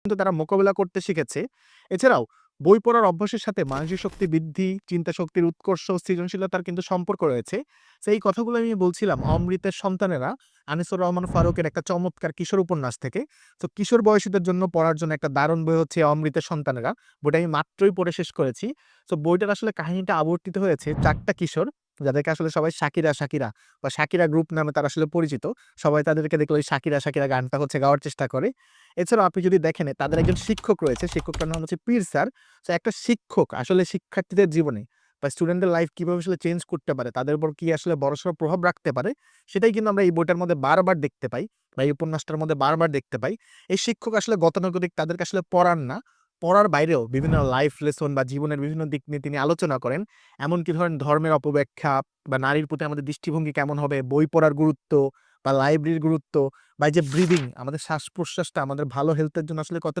কিন্তু তারা মোকাবিলা করতে শিখেছে। এছাড়াও বই পড়ার অভ্যাসের সাথে মানসিক শক্তি বৃদ্ধি, চিন্তা শক্তির উৎকর্ষ, সৃজনশীলতার কিন্তু সম্পর্ক রয়েছে। এই কথাগুলো আমি বলছিলাম 'অমৃতের সন্তানেরা' আনিসুর রহমান ফারুকের একটা চমৎকার কিশোর উপন্যাস থেকে। তো কিশোর বয়সীদের জন্য পড়ার জন্য একটা দারুণ বই হচ্ছে 'অমৃতের সন্তানেরা'। বইটা আমি মাত্রই পড়ে শেষ করেছি। তো বইটার আসলে কাহিনীটা আবর্তিত হয়েছে চারটা কিশোর, যাদেরকে আসলে সবাই শাকিরা, শাকিরা বা শাকিরা গ্রুপ নামে তারা আসলে পরিচিত। সবাই তাদেরকে দেখলে ওই শাকিরা, শাকিরা গানটা হচ্ছে গাওয়ার চেষ্টা করে। এছাড়াও আপনি যদি দেখেন তাদের একজন শিক্ষক রয়েছে, শিক্ষকটার নাম হচ্ছে পীর স্যার। তো একটা শিক্ষক আসলে শিক্ষার্থীদের জীবনে বা স্টুডেন্টদের লাইফ কীভাবে আসলে চেঞ্জ করতে পারে, তাদের উপর কী আসলে বড়সড় প্রভাব রাখতে পারে, সেটাই কিন্তু আমরা এই বইটার মধ্যে বারবার দেখতে পাই বা এই উপন্যাসটার মধ্যে বারবার দেখতে পাই। এই শিক্ষক আসলে গতানুগতিক তাদেরকে আসলে পড়ান না। পড়ার বাইরেও বিভিন্ন লাইফ লেসন বা জীবনের বিভিন্ন দিক নিয়ে তিনি আলোচনা করেন। এমনকি ধরেন ধর্মের অপব্যাখ্যা বা নারীর প্রতি আমাদের দৃষ্টিভঙ্গি কেমন হবে, বই পড়ার গুরুত্ব বা লাইব্রেরির গুরুত্ব বা যে ব্রিদিং আমাদের শ্বাস-প্রশ্বাসটা আমাদের ভালো হেলথের জন্য আসলে কত